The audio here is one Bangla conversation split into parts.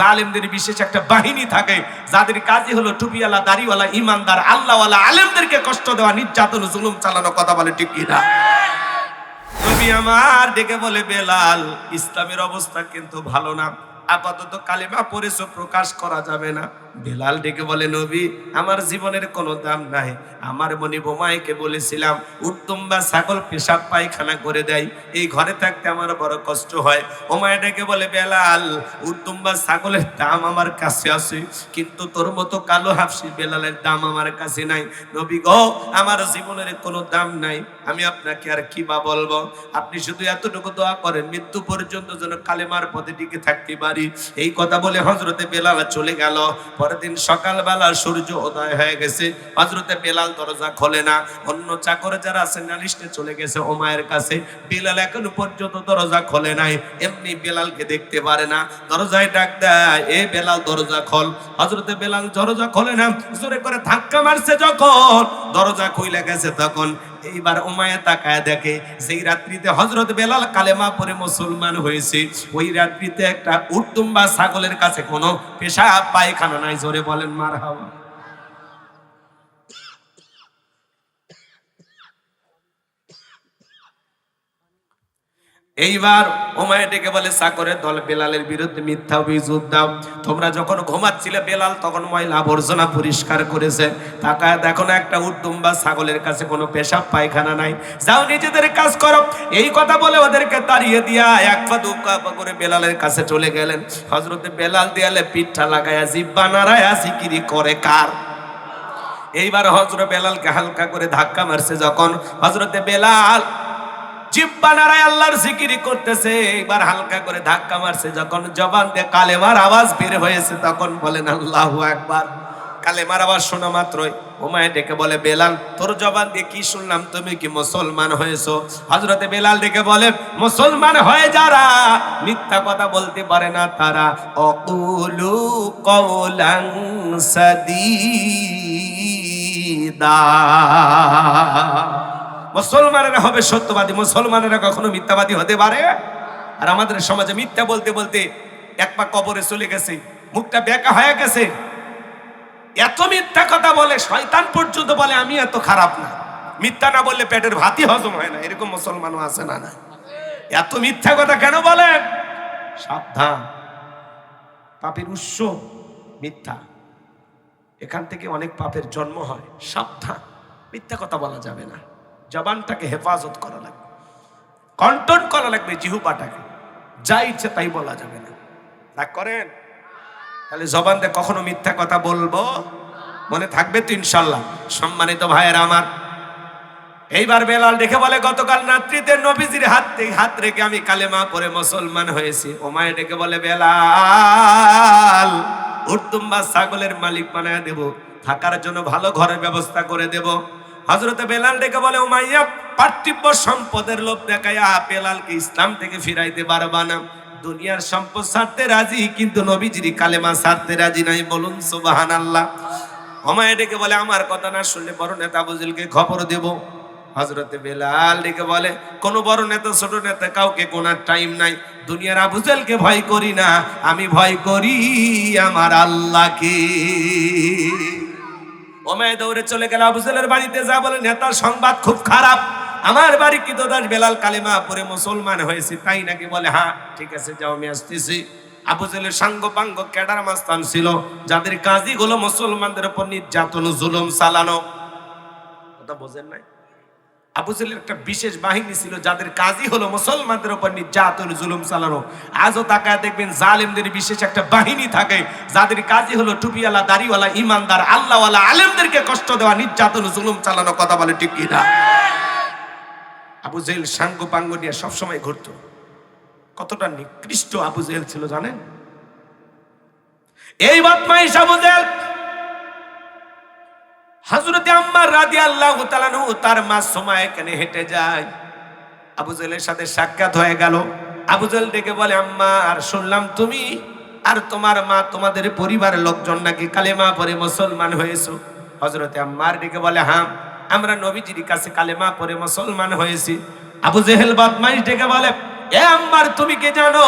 জালেমদের বিশেষ একটা বাহিনী থাকে, যাদের কাজই হলো টুপিওয়ালা, দাড়িওয়ালা ইমানদার আল্লাহওয়ালা, আলেমদেরকে কষ্ট দেওয়া, নির্যাতন, জুলুম চালানো, কথা বলে, ঠিক কিনা? নবী আমার ডেকে বলে, বেলাল, ইসলামের অবস্থা কিন্তু ভালো না। আপাতত কালেমা পড়েছ, প্রকাশ করা যাবে না। বেলাল ডেকে বলে, নবী, আমার জীবনের কোনো দাম নাই। আমার মনি বোমাইকে বলেছিলাম উত্তম বা ছাগল পেশাব পায়খানা করে দেয়। এই ঘরে থাকতে আমার বড় কষ্ট হয়। ওমায় ডেকে বলে, বেলাল উত্তম বা ছাগলের দাম আমার কাছে আছে, কিন্তু তোর মতো কালো হাফসি বেলালের দাম আমার কাছে নাই। নবী গো, আমার জীবনের কোনো দাম নাই। আমি আপনাকে আর কি বা বলব? আপনি শুধু এতটুকু দোয়া করেন, মৃত্যু পর্যন্ত যেন কালেমার পথে টিকে থাকতে পারি। এই কথা বলে হজরতে বেলাল চলে গেল। পরের দিন সকালবেলা সূর্য উদয় হয়ে গেছে। হজরতে বেলাল দরজা খোলে না। অন্য চাকরে যারা নালিশে চলে গেছে ওমায়ের কাছে। বেলাল এখনও পর্যন্ত দরজা খোলে নাই। এমনি বেলালকে দেখতে পারে না। দরজায় ডাক দেয়, এ বেলাল, দরজা খোল। হজরতে বেলাল, দরজা খোলে না। জোরে করে ধাক্কা মারছে যখন। দরজা খুইলে গেছে তখন। এইবার উমায়া তাকায় দেখে সেই রাত্রিতে হজরত বেলাল কালেমা পরে মুসলমান হয়েছে, ওই রাত্রিতে একটা উর্দুম বা ছাগলের কাছে কোনো পেশা পায়খানা নাই। জোরে বলেন মার হাওয়া এইবার ওমায় ডেকে বলে সাকরের দল বেলালের বিরুদ্ধে মিথ্যা অভিযোগ দাও। তোমরা যখন ঘুমাচ্ছিলে বেলাল, তখন ময়লা আবর্জনা পরিষ্কার করেছে। তাকায় দেখো না একটা উদ্যম বা ছাগলের কাছে কোনো পেশাব পায়খানা নাই। যাও, নিজেদের কাজ করো। এই কথা বলে ওদেরকে তাড়িয়ে দিয়া এক পা, দু করে বেলালের কাছে চলে গেলেন। হজরতে বেলাল দেয়ালে পিঠা লাগায়া, জিব্বা নাড়ায়া সিকিরি করে কার? এইবার হজরত বেলালকে হালকা করে ধাক্কা মারছে যখন হজরতে বেলাল জিব্বা নারায় আল্লাহর জিকিরি করতেছে, এবার হালকা করে ধাক্কা মারছে। যখন জবান দিয়ে কালেমার আওয়াজ বের হয়েছে, তখন বলেন, আল্লাহু একবার কালেমার আওয়াজ শোনা মাত্রই ওমায় ডেকে বলে, বেলাল, তোর জবান দিয়ে কি শুনলাম? তুমি কি মুসলমান হয়েছো? হজরতে বেলাল ডেকে বলে, মুসলমান হয়ে যারা, মিথ্যা কথা বলতে পারে না তারা। অকুলু কৌলাং সাদিদা। মুসলমানেরা হবে সত্যবাদী, মুসলমানেরা কখনো মিথ্যাবাদী হতে পারে? আর আমাদের সমাজে মিথ্যা বলতে বলতে এক পা কবরে চলে গেছে, মুখটা বেকা হয়ে গেছে। এত মিথ্যা কথা বলে, শয়তান পর্যন্ত বলে, আমি এত খারাপ না। মিথ্যা না বললে পেটের ভাতই হজম হয় না, এরকম মুসলমানও আছে না না। এত মিথ্যা কথা কেন বলেন সাবধান। পাপের উৎস মিথ্যা। এখান থেকে অনেক পাপের জন্ম হয়, সাবধান। মিথ্যা কথা বলা যাবে না। জবানটাকে হেফাজত করা লাগবে। কন্ট্রোল করা লাগবে জিহুবাটাকে। যা ইচ্ছে তাই বলা যাবে না। রাগ করেন। তাহলে জবান দিয়ে কখনো মিথ্যা কথা বলব? মনে থাকবে তো ইনশাল্লাহ। সম্মানিত ভাইয়ের আমার। এইবার বেলাল দেখে বলে, গতকাল রাত্রিতে নবীজির হাত হাত রেখে আমি কালেমা পরে মুসলমান হয়েছি। ও ওমায় ডেকে বলে, বেলাল উর্তুম্বা ছাগলের মালিক বানায় দেব। থাকার জন্য ভালো ঘরের ব্যবস্থা করে দেব। হজরতে বেলাল ডেকে বলে ও উমাইয়া, পার্থিব্য সম্পদের লোভ দেখায়া বেলালকে ইসলাম থেকে ফিরাইতে পারবা না। দুনিয়ার সম্পদ ছাড়তে রাজি, কিন্তু নবীজির কালেমা ছাড়তে রাজি নাই, বলুন সুবাহান আল্লাহ হমায় ডেকে বলে, আমার কথা না শুনলে বড় নেতা বুঝিলকে খবর দেব। হজরতে বেলাল ডেকে বলে, কোন বড় নেতা, ছোট নেতা, কাউকে কোনার টাইম নাই। দুনিয়ার আবুজেলকে ভয় করি না। আমি ভয় করি আমার আল্লাহকে। ওমায় দৌড়ে চলে গেল আবুজেলের বাড়িতে, যা বলে নেতার সংবাদ খুব খারাপ। আমার বাড়ি কি দোদাস বেলাল কালিমা পরে মুসলমান হয়েছে? তাই নাকি বলে হ্যাঁ ঠিক আছে, যাও, আমি আসতেছি। আবু জেলের সাঙ্গ পাঙ্গ ক্যাডার মাস্তান ছিল, যাদের কাজই হলো মুসলমানদের উপর নির্যাতন, জুলুম চালানো। কথা বোঝেন নাই? আবু জেলের একটা বিশেষ বাহিনী ছিল, যাদের কাজই হলো মুসলমানদের উপর নির্যাতন, জুলুম চালানো। আজও তাকায় দেখবেন জালেমদের বিশেষ একটা বাহিনী থাকে, যাদের কাজই হলো টুপিওয়ালা, দাড়িওয়ালা, ইমানদার, আল্লাহওয়ালা, আলেমদেরকে কষ্ট দেওয়া, নির্যাতন, জুলুম চালানো কথা বলে, ঠিক কিনা? আবু জেল সাঙ্গ পাঙ্গ নিয়ে সবসময় ঘুরত। কতটা নিকৃষ্ট আবু জেল ছিল জানেন? এই বদমাইশ আবু জেল! হজরতে আম্মার রাদি আল্লাহ তার মা সময় এখানে হেঁটে যায়। আবু জেলের সাথে সাক্ষাৎ হয়ে গেল। আবু জেল ডেকে বলে, আম্মা, আর শুনলাম তুমি আর তোমার মা তোমাদের পরিবারের লোকজন নাকি কালেমা পরে মুসলমান হয়েছো? হজরতে আম্মার ডেকে বলে হ্যাঁ আমরা নবীজির কাছে কালেমা পরে মুসলমান হয়েছি। আবু জেহেল বদমাইশ ডেকে বলে, এ আম্মার, তুমি কে জানো?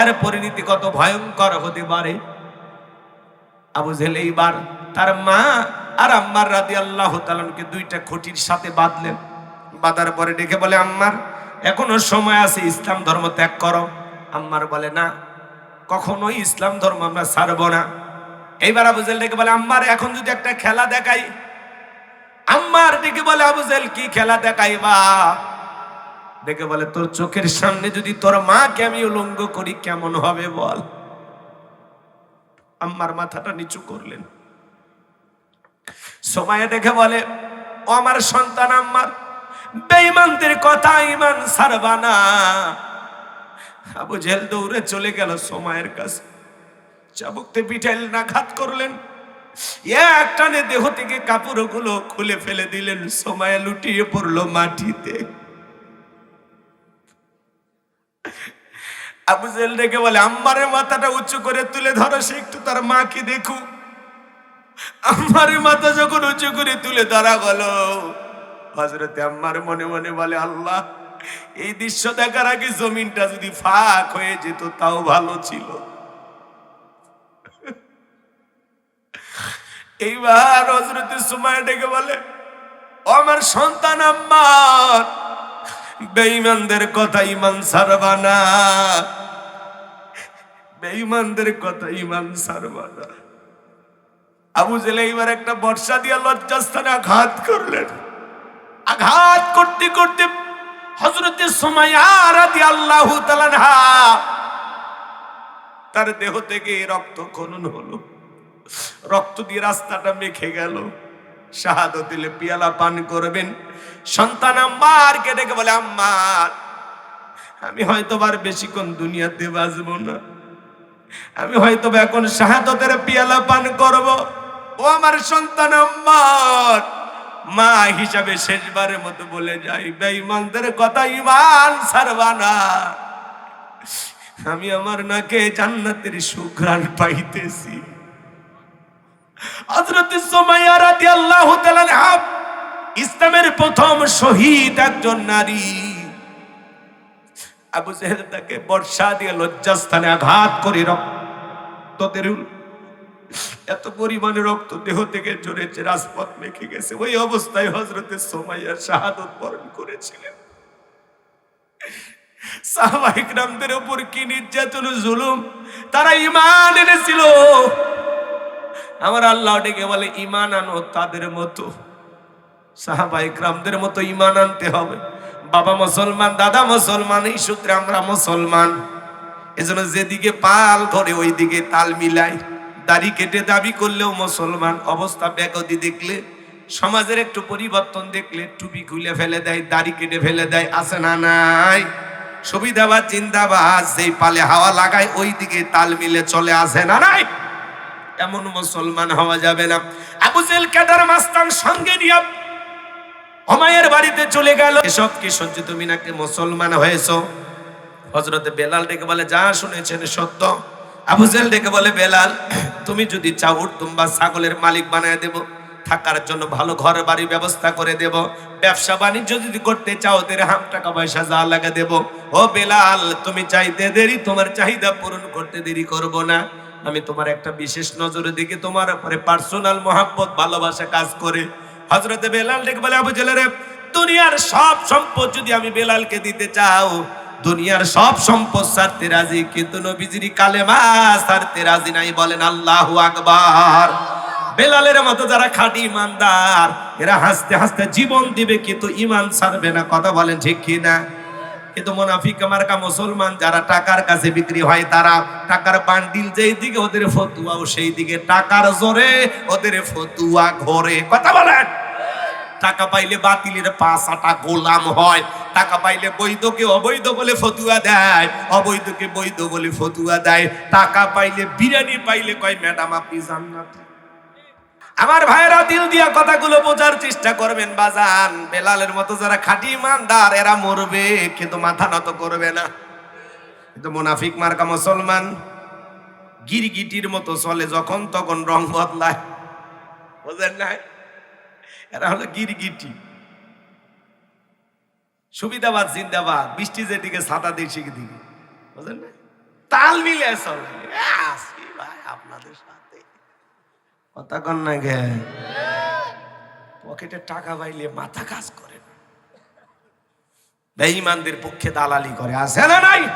এর পরিণতি কত ভয়ঙ্কর হতে পারে। আবু জেহেল এইবার তার মা আর আম্মার রাদি আল্লাহ তালনকে দুইটা খুঁটির সাথে বাঁধলেন। বাঁধার পরে ডেকে বলে, আম্মার, এখনও সময় আছে, ইসলাম ধর্ম ত্যাগ করো। আম্মার বলে, না, কখনোই ইসলাম ধর্ম আমরা ছাড়বো না। এইবার আবু জেহেল ডেকে বলে, আম্মার, এখন যদি একটা খেলা দেখাই। আম্মার ডেকে বলে, আবু জেহেল কি খেলা দেখাই বা ডেকে বলে, তোর চোখের সামনে যদি তোর মাকে আমি উলঙ্গ করি, কেমন হবে বল? আম্মার মাথাটা নিচু করলেন। সময় দেখে বলে আমার সন্তান আম্মার, বেঈমানদের কথা ইমান সারবা না। আবু জেল দৌড়ে চলে গেল সময়ের কাছে। চাবুকতে পিঠাইল না ঘাত করলেন। এক টানে দেহ থেকে কাপড় কাপড়গুলো খুলে ফেলে দিলেন সময় লুটিয়ে পড়ল মাটিতে। আবু জেল ডেকে বলে আম্মারের মাথাটা উঁচু করে তুলে ধরো, সে একটু তার মাকে দেখুক। আমার মাথা যখন উঁচু করে তুলে ধরা গেল হজরতে আম্মার মনে মনে বলে, আল্লাহ, এই দৃশ্য দেখার আগে জমিনটা যদি ফাঁক হয়ে যেত, তাও ভালো ছিল। এইবার হজরতে সময় ডেকে বলে আমার সন্তান আম্মার, বেঈমানদের কথা ইমান সারবা না। বেঈমানদের কথা ইমান সারবা না। আবু জেলে এবার একটা বর্ষা দিয়ে লজ্জাস্থানে আঘাত করলেন। আঘাত করতে করতে হজরতের সময় আল্লাহ তার দেহ থেকে রক্ত খনন হলো। রক্ত দিয়ে রাস্তাটা মেখে গেল। শাহাদত দিলে পিয়ালা পান করবেন। সন্তান আম্মার কে ডেকে বলে আম্মার আমি হয়তো বার বেশিক্ষণ দুনিয়াতে বাঁচবো না। আমি হয়তো এখন শাহাদতের পিয়ালা পান করব। ও আমার সন্তান মা হিসাবে শেষবারের মতো বলে যাই, বেঈমানদের কথা ইমান ছাড়বা না। আমি আমার নাকে জান্নাতের সুঘ্রাণ পাইতেছি। হযরত সুমাইয়া রাদিয়াল্লাহু তাআলা ইসলামের প্রথম শহীদ একজন নারী। আবু জেহেল তাকে বর্ষা দিয়ে লজ্জাস্থানে আঘাত করে রক্তের এত পরিমাণে রক্ত দেহ থেকে ঝরেছে রাজপথ মেখে গেছে। ওই অবস্থায় হজরতের সোমাইয়া শাহাদত বরণ করেছিলেন। সাহবাহিকরামদের উপর কি নির্যাতন জুলুম? তারা ইমান এনেছিল। আমার আল্লাহ ডেকে বলে ইমান আনো তাদের মতো। সাহাবাহিকরামদের মতো ইমান আনতে হবে। বাবা মুসলমান, দাদা মুসলমান, এই সূত্রে আমরা মুসলমান। এজন্য যেদিকে পাল ধরে ওই দিকে তাল মিলাই। দাড়ি কেটে দাবি করলেও মুসলমান অবস্থা ব্যাগদি দেখলে, সমাজের একটু পরিবর্তন দেখলে টুপি খুলে ফেলে দেয়, দাড়ি কেটে ফেলে দেয়, আছে না নাই? সুবিধাবাদ চিন্তাবাদ যেই পালে হাওয়া লাগায় ওই দিকে তাল মিলে চলে আসে না নাই? এমন মুসলমান হওয়া যাবে না। আবু জেল কাদার মাস্তান সঙ্গে নিয়ে হুমায়ের বাড়িতে চলে গেল। এসব কি সহ্য তুমি নাকি মুসলমান হয়েছো? হজরতে বেলাল ডেকে বলে, যা শুনেছেন সত্য। আবু জেল ডেকে বলে, বেলাল তুমি যদি চাও উঠতুম ছাগলের মালিক বানায় দেব, থাকার জন্য ভালো ঘর বাড়ি ব্যবস্থা করে দেব। ব্যবসা বাণিজ্য যদি করতে চাও তেরে হাম টাকা পয়সা যা লাগে দেব। ও বেলাল, তুমি চাইতে দেরি, তোমার চাহিদা পূরণ করতে দেরি করব না। আমি তোমার একটা বিশেষ নজরে দিকে তোমার উপরে পার্সোনাল মহাব্বত, ভালোবাসা কাজ করে। হজরতে বেলাল ডেকে বলে, আবু জেলের, দুনিয়ার সব সম্পদ যদি আমি বেলালকে দিতে চাও দুনিয়ার সব সম্পদ ছাড়তে রাজি, কিন্তু নবীজির কালেমা ছাড়তে রাজি নাই, বলেন আল্লাহু আকবার। বেলালের মতো যারা খাঁটি ইমানদার, এরা হাসতে হাসতে জীবন দিবে, কিন্তু ইমান ছাড়বে না, কথা বলেন ঠিক কি না? কিন্তু মোনাফিক মার্কা মুসলমান যারা টাকার কাছে বিক্রি হয়, তারা টাকার বান্ডিল যেই দিকে ওদের ফতুয়াও সেই দিকে, টাকার জোরে ওদের ফতুয়া ঘরে, কথা বলেন। টাকা পাইলে বাতিলের পাঁচ আটা গোলাম হয়। টাকা পাইলে বৈধকে অবৈধ বলে ফতুয়া দেয়। অবৈধকে বৈধ বলে ফতুয়া দেয়। টাকা পাইলে বিরিয়ানি পাইলে কয়, ম্যাডাম, আপনি জান্নাত। আমার ভাইরা দিল দিয়া কথাগুলো বোঝার চেষ্টা করবেন বাজান। বেলালের মতো যারা খাঁটি ইমানদার, এরা মরবে, কিন্তু মাথা নত করবে না। কিন্তু মুনাফিক মার্কা মুসলমান গিরগিটির মতো চলে যখন, তখন রং বদলায়। বোঝেন নাই? এরা হলো গিরগিটি। সুবিধাবাদ, জিন্দাবাদ বৃষ্টি যেদিকে ছাতা দিয়ে সেদিকে। বুঝলেন না? তাল মিলে আসি ভাই আপনাদের সাথে। কথা কন না গে। পকেটে টাকা পাইলে মাথা কাজ করে না। বেঈমানদের পক্ষে দালালি করে। আছে না নাই?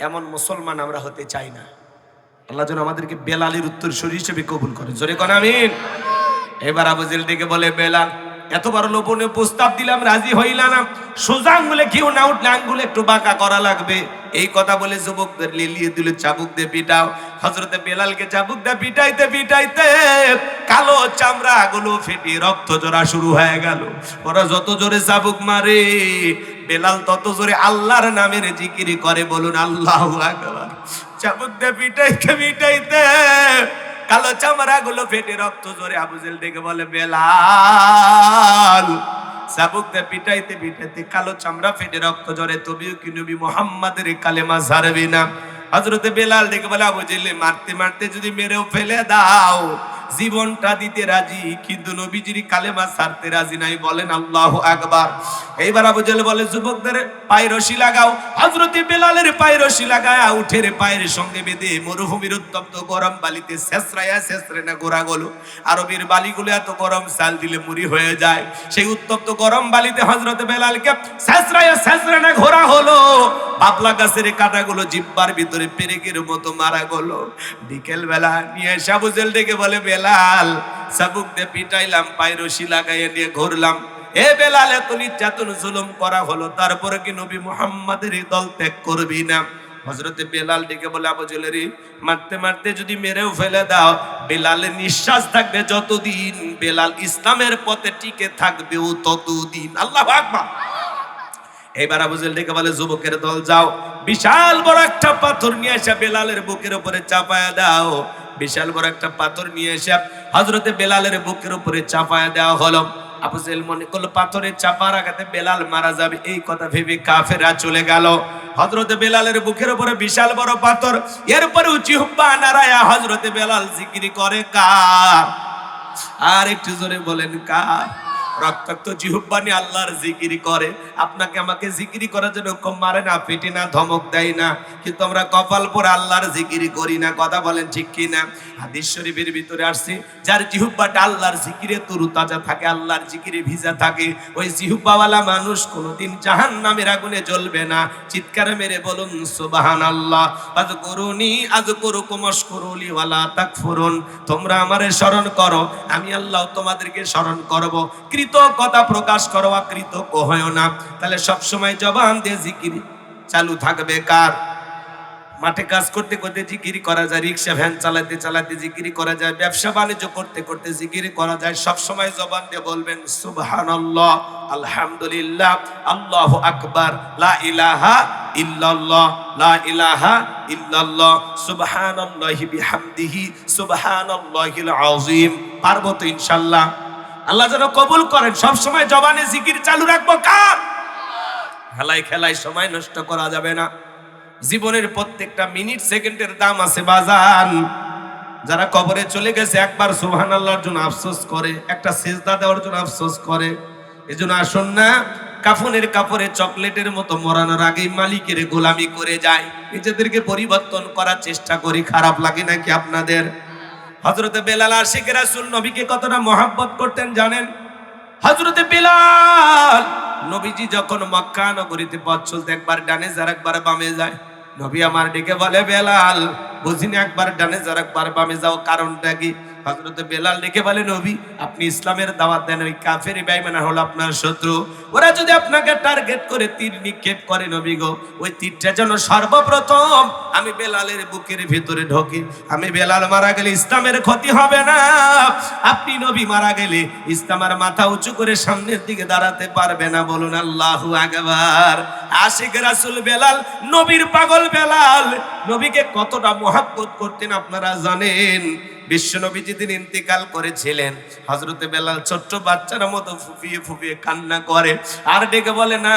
এমন মুসলমান আমরা হতে চাই না। আল্লাহ যেন আমাদেরকে বেলালির উত্তর শরীর হিসেবে কবুল করে। জোরে কোন আমিন। এবার আবুজেল ডেকে বলে, বেলাল, এত বড় লোভনীয় প্রস্তাব দিলাম, রাজি হইলা না। সোজা আঙ্গুলে কেউ না উঠলে আঙ্গুলে একটু বাঁকা করা লাগবে। এই কথা বলে যুবকদের লিলিয়ে দিল, চাবুক দিয়ে পিটাও। হজরতে বেলালকে, চাবুক দিয়ে পিটাইতে পিটাইতে। কালো চামড়া গুলো ফেটে রক্ত জোড়া শুরু হয়ে গেল। ওরা যত জোরে চাবুক মারে, বেলাল তত জোরে আল্লাহর নামের জিকিরি করে বলুন, আল্লাহ চাবুক দিয়ে পিটাইতে পিটাইতে। কালো চামড়া গুলো ফেটে রক্ত জোরে আবুজেল দেখে বলে, বেলাল চাবুকতে পিটাইতে পিটাইতে কালো চামড়া ফেটে রক্ত জোরে তবিও কি নবী মোহাম্মদের কালেমা ছাড়বি না? হজরতে বেলাল দেখে বলে আবুজেল মারতে মারতে যদি মেরেও ফেলে দাও জীবনটা দিতে রাজি, কিন্তু নবীজির কালেমা ছাড়তে রাজি নাই, বলেন আল্লাহ আকবার। এইবার আবু জেল বলে, যুবকদের পায়ে রশি লাগাও হজরতে বেলালের পায়ে রশি লাগায় উঠের পায়ের সঙ্গে বেঁধে মরুভূমির উত্তপ্ত গরম বালিতে শেষরাইয়া শেষরে না গোড়া গলো। আরবের বালিগুলো এত গরম, চাল দিলে মুড়ি হয়ে যায়। সেই উত্তপ্ত গরম বালিতে হজরতে বেলালকে শেষরাইয়া শেষরে না ঘোরা হলো। বাবলা গাছের কাঁটাগুলো জিব্বার ভিতরে পেরেকের মতো মারা গেলো। বিকেল বেলা নিয়ে সাবুজেল ডেকে বলে বেলাল, সাবুক দিয়ে পিটাইলাম পায়ে রশি লাগাইয়ে নিয়ে ঘুরলাম। এ বেলাল এত নির্যাতন জুলুম করা হলো, তারপরে কি নবী মুহাম্মাদের দল ত্যাগ করবি না? হজরতে বেলাল ডেকে বলে, আবু জেলেরি, মারতে মারতে যদি মেরেও ফেলে দাও, বেলালের নিঃশ্বাস থাকবে যতদিন, বেলাল ইসলামের পথে টিকে থাকবে ও ততদিন। আল্লাহ আকবার। এবার আবুজেল ডেকে বলে, যুবকের দল যাও, বিশাল বড় একটা পাথর নিয়ে এসে বেলালের বুকের উপরে চাপায়া দাও। বিশাল বড় একটা পাথর নিয়ে এসে হজরতে বেলালের বুকের উপরে চাপায় দেওয়া হলো। আবুজেল মনে করল পাথরের চাপার আঘাতে বেলাল মারা যাবে। এই কথা ভেবে কাফেরা চলে গেল। হজরতে বেলালের বুকের উপরে বিশাল বড় পাথর। এরপরে উঁচি হুব্বা নারায়া হজরতে বেলাল জিকিরি করে, কার? আর একটু জোরে বলেন, কার? রক্তাক্ত জিহুব্বানি আল্লাহর জিকিরি করে। আপনাকে আমাকে জিকিরি করার জন্য কম মারে না, পেটে না, ধমক দেয় না। কিন্তু আমরা কপাল পরে আল্লাহর জিকিরি করি না, কথা বলেন ঠিক কি না হাদিস শরীফের ভিতরে আসছে, যার জিহুব্বাটা আল্লাহর জিকিরে তরু তাজা থাকে, আল্লাহর জিকিরে ভিজা থাকে। ওই জিহুব্বাওয়ালা মানুষ কোনোদিন জাহান নামের আগুনে জ্বলবে না। চিৎকার মেরে বলুন সুবাহান আল্লাহ আজ করুনি আজ করু কুমস করুলি ওয়ালা তাকফুরুন। তোমরা আমারে স্মরণ করো, আমি আল্লাহ তোমাদেরকে স্মরণ করব। কৃতজ্ঞতা প্রকাশ করো কৃতজ্ঞ হয় না। তাহলে সব সময় জবান দিয়ে জিকির চালু থাকবে কার? মাঠে কাজ করতে করতে জিকিরি করা যায়, রিক্সা, ভ্যান চালাতে চালাতে জিকিরি করা যায়, ব্যবসা বাণিজ্য করতে করতে জিকিরি করা যায় সব সময় জবান দিয়ে বলবেন, সুবহানাল্লাহ, আলহামদুলিল্লাহ, আল্লাহু আকবার, লা ইলাহা ইল্লাল্লাহ, লা ইলাহা ইল্লাল্লাহ, সুবহানাল্লাহি বিহামদিহি, সুবহানাল্লাহিল আযীম। পারব তো ইনশাআল্লাহ আল্লাহ যেন কবুল করেন। সব সময় জবানে জিকির চালু রাখব কার? খেলায় খেলায় সময় নষ্ট করা যাবে না। জীবনের প্রত্যেকটা মিনিট, সেকেন্ডের দাম আছে বাজান। যারা কবরে চলে গেছে, একবার সুবহান আল্লাহর জন্য আফসোস করে, একটা সেজদা দেওয়ার জন্য আফসোস করে। এই জন্য আসুন না, কাফনের কাপড়ে চকলেটের মতো মরানোর আগেই মালিকের গোলামি করে যায় নিজেদেরকে পরিবর্তন করার চেষ্টা করি, খারাপ লাগে নাকি আপনাদের? হজরতে বেলাল আশিক রাসুল নবীকে কতটা মহাব্বত করতেন জানেন? হজরতে বেলাল নবীজি যখন মক্কা নগরীতে পথ চলতে একবার ডানে যার একবার বামে যায়, নবী আমার ডেকে বলে, বেলাল, বুঝিনি একবার ডানে যার একবার বামে যাও কারণটা কি? হজরতে বেলাল ডেকে বলে, নবী, আপনি ইসলামের দাওয়াত দেন, ওই কাফের বেঈমানা হলো আপনার শত্রু। ওরা যদি আপনাকে টার্গেট করে তীর নিক্ষেপ করে, নবী গো, ওই তীরটা যেন সর্বপ্রথম আমি বেলালের বুকের ভিতরে ঢোকে। আমি বেলাল মারা গেলে ইসলামের ক্ষতি হবে না। আপনি নবী মারা গেলে ইসলামের মাথা উঁচু করে সামনের দিকে দাঁড়াতে পারবে না। বলুন, আল্লাহু আকবার। আশিক রাসূল বেলাল, নবীর পাগল বেলাল, নবীকে কতটা মহাব্বত করতেন আপনারা জানেন? বিশ্বনবী যেদিন ইন্তিকাল করেছিলেন। হজরতে বেলাল ছোট্ট বাচ্চার মতো ফুপিয়ে ফুপিয়ে কান্না করে। আর ডেকে বলে, না,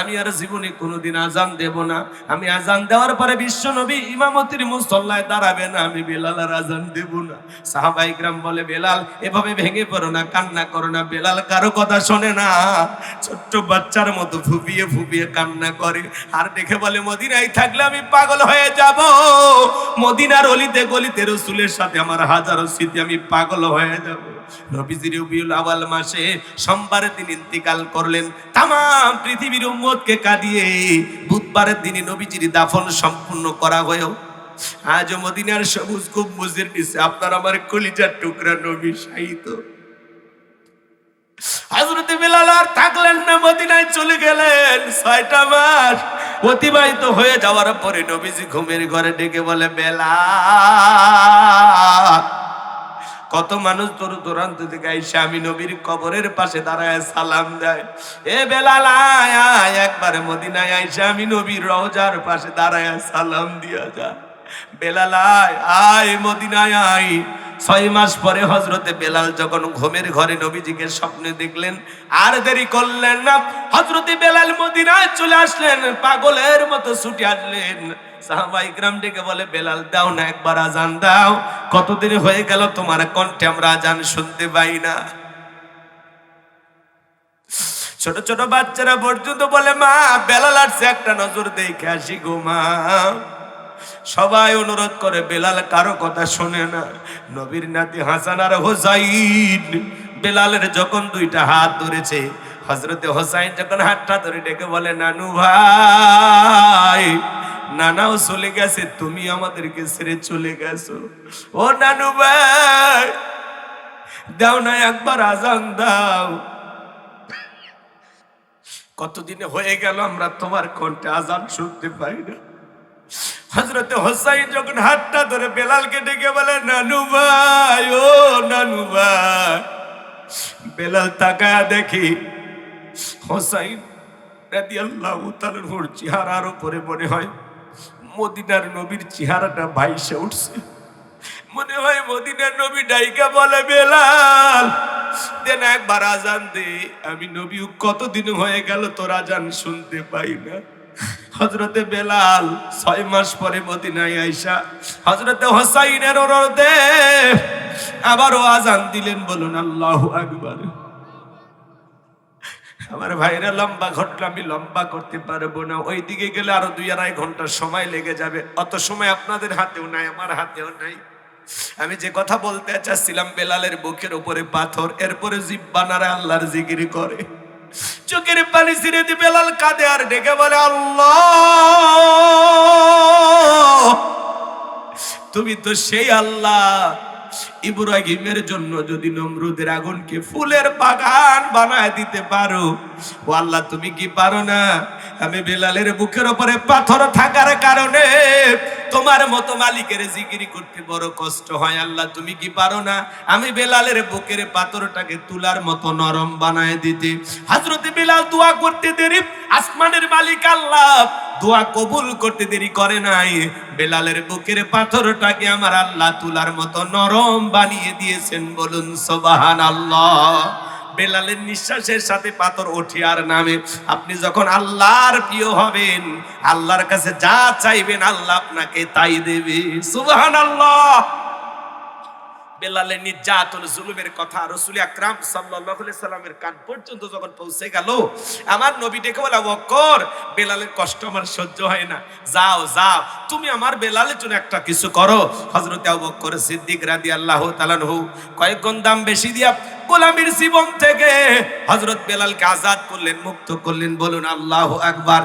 আমি আর জীবনে কোনোদিন আজান দেব না। আমি আজান দেওয়ার পরে বিশ্বনবী ইমামতির মুসল্লায় দাঁড়াবে না। আমি বেলাল আর আজান দেব না। সাহাবাই গ্রাম বলে, বেলাল, এভাবে ভেঙে পড়ো না, কান্না করো না। বেলাল কারও কথা শোনে না। ছোট্ট বাচ্চার মতো ফুপিয়ে ফুপিয়ে কান্না করে। আর দেখে বলে, মদিনায় থাকলে আমি পাগল হয়ে যাব। মদিনার অলিতে গলিতে রসুলের সাথে আমার হাজারো স্মৃতি আমি পাগল হয়ে যাব। রবিউল আওয়াল মাসে সোমবারের দিন ইন্তিকাল করলেন তাম পৃথিবীর উম্মতকে কাঁদিয়ে বুধবারের নবীজির দাফন সম্পূর্ণ করা হয়েও আজ মদিনার সবুজ গম্বুজের নিচে আপনার আমার কলিজার টুকরা নবী শাহিত হজরতে বিলাল আর থাকলেন না, মদিনায় চলে গেলেন। ছয়টা মাস অতিবাহিত হয়ে যাওয়ার পরে নবীজি ঘুমের ঘরে ডেকে বলে, বেলা, কত মানুষ দূর দূরান্ত থেকে আইসা আমি নবীর কবরের পাশে দাঁড়ায় সালাম দেয়। এ বেলাল, আয় একবার মদিনায় আইসা আমি নবীর রওজার পাশে দাঁড়ায় সালাম দিয়া যা। আয় আয়, মদিনায় আয়। ছয় মাস পরে হজরতে বেলাল যখন ঘুমের ঘরে নবীজিকে স্বপ্নে দেখলেন, আর দেরি করলেন না হজরতে বেলাল মদিনায় চলে আসলেন, পাগলের মতো ছুটে আসলেন। ডেকে বলে, বেলাল, দাও না একবার আজান দাও, কতদিন হয়ে গেল তোমার কণ্ঠে আমরা শুনতে পাই না। ছোট ছোট বাচ্চারা পর্যন্ত বলে, মা, বেলাল আসছে, একটা নজর দেখে আসি গো মা। সবাই অনুরোধ করে, বেলাল কারও কথা শোনে না। নবীর নাতি হাসান আর হোসাইন, বেলালের যখন দুইটা হাত ধরেছে হজরতে হোসাইন যখন হাতটা ধরে ডেকে বলে, নানু ভাই, নানাও চলে গেছে, তুমি আমাদেরকে ছেড়ে চলে গেছো। ও নানু ভাই, দাও না একবার আজান দাও। কতদিনে হয়ে গেল আমরা তোমার কণ্ঠে আজান শুনতে পাই না। হজরতে হোসাইন যখন হাতটা ধরে বেলালকে ডেকে বলে, নানু ভাই, ও নানু ভাই। বেলাল তাকায়া দেখি হোসাইন রাদি আল্লাহ তালুর চেহারার উপরে মনে হয় মদিনার নবীর চেহারাটা ভাইসে উঠছে। মনে হয় মদিনার নবী ডাইকা বলে, বেলাল, দেন একবার আজান দে, আমি নবী, কতদিন হয়ে গেল তোর আজান শুনতে পাই না? হজরতে বেলাল ছয় মাস পরে মদিনায় আইসা হজরতে হোসাইনের অনুরোধে আবারও আজান দিলেন, বলুন, আল্লাহ আকবার। আমার ভাইরা লম্বা ঘটনা, আমি লম্বা করতে পারব না। ওই দিকে গেলে আরও দুই আড়াই ঘণ্টার সময় লেগে যাবে। অত সময় আপনাদের হাতেও নাই, আমার হাতেও নাই। আমি যে কথা বলতে চাচ্ছিলাম, বেলালের বুকের উপরে পাথর, এরপরে জিব্বানারা আল্লাহর জিগিরি করে। চোখের পানি ছিঁড়ে দিয়ে বেলাল কাঁদে আর ডেকে বলে আল্লাহ তুমি তো সেই আল্লাহ। ইব্রাহিমের জন্য যদি নমরুদের আগুনকে ফুলের বাগান বানায় দিতে পারো, ও আল্লাহ, তুমি কি পারো না? আমি বেলালের বুকের উপরে পাথর থাকার কারণে তোমার মতো মালিকের জিকিরি করতে বড় কষ্ট হয়। আল্লাহ, তুমি কি পারো না? আমি বেলালের বুকের পাথরটাকে তুলার মতো নরম বানায় দিতে। হাজরতে বেলাল দোয়া করতে দেরি, আসমানের মালিক আল্লাহ দোয়া কবুল করতে দেরি করে নাই। বেলালের বুকের পাথরটাকে আমার আল্লাহ তুলার মতো নরম বানিয়ে দিয়েছেন বলুন সোবাহান আল্লাহ বেলালের নিঃশ্বাসের সাথে পাথর ওঠে আর নামে। আপনি যখন আল্লাহর প্রিয় হবেন, আল্লাহর কাছে যা চাইবেন আল্লাহ আপনাকে তাই দেবে। সুবাহান আল্লাহ বেলালের নির্যাতন, জুলুমের কথা রসুল আকরাম আলাইহি সাল্লামের কান পর্যন্ত যখন পৌঁছে গেল, আমার নবী ডেকে বলে বকর, বেলালের কষ্ট আমার সহ্য হয় না। যাও যাও, তুমি আমার বেলালের জন্য একটা কিছু করো। হযরত আবু বকর সিদ্দিক রাদিয়াল্লাহু তাআলা কয়েক গুণ দাম বেশি দিয়া গোলামীর জীবন থেকে হযরত বেলালকে আজাদ করলেন, মুক্ত করলেন। বলুন, আল্লাহু আকবার।